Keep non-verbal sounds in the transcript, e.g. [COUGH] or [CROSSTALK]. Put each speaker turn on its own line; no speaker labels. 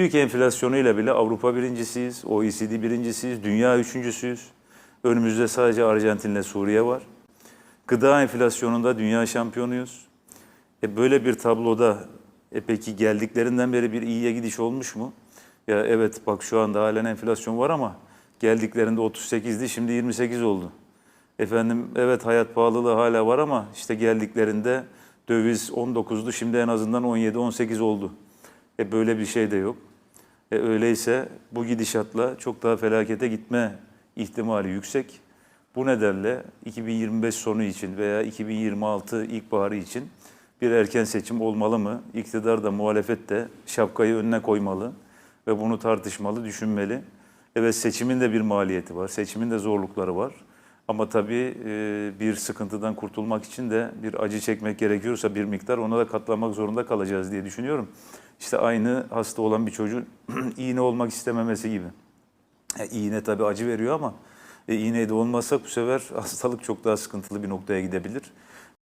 Büyük enflasyonuyla bile Avrupa birincisiyiz, OECD birincisiyiz, dünya üçüncüsüyüz. Önümüzde sadece Arjantin'le Suriye var. Gıda enflasyonunda dünya şampiyonuyuz. E böyle bir tabloda e peki geldiklerinden beri bir iyiye gidiş olmuş mu? Ya evet bak şu anda halen enflasyon var ama geldiklerinde 38'di şimdi 28 oldu. Efendim evet hayat pahalılığı hala var ama işte geldiklerinde döviz 19'du şimdi en azından 17-18 oldu. E böyle bir şey de yok. E öyleyse bu gidişatla çok daha felakete gitme ihtimali yüksek. Bu nedenle 2025 sonu için veya 2026 ilkbaharı için bir erken seçim olmalı mı? İktidar da muhalefet de şapkayı önüne koymalı ve bunu tartışmalı, düşünmeli. Evet seçimin de bir maliyeti var, seçimin de zorlukları var. Ama tabii e, bir sıkıntıdan kurtulmak için de bir acı çekmek gerekiyorsa bir miktar ona da katlanmak zorunda kalacağız diye düşünüyorum. İşte aynı hasta olan bir çocuğun [CLEARS THROAT] iğne olmak istememesi gibi. E, iğne tabii acı veriyor ama e, de olmazsa bu sefer [LAUGHS] hastalık çok daha sıkıntılı bir noktaya gidebilir.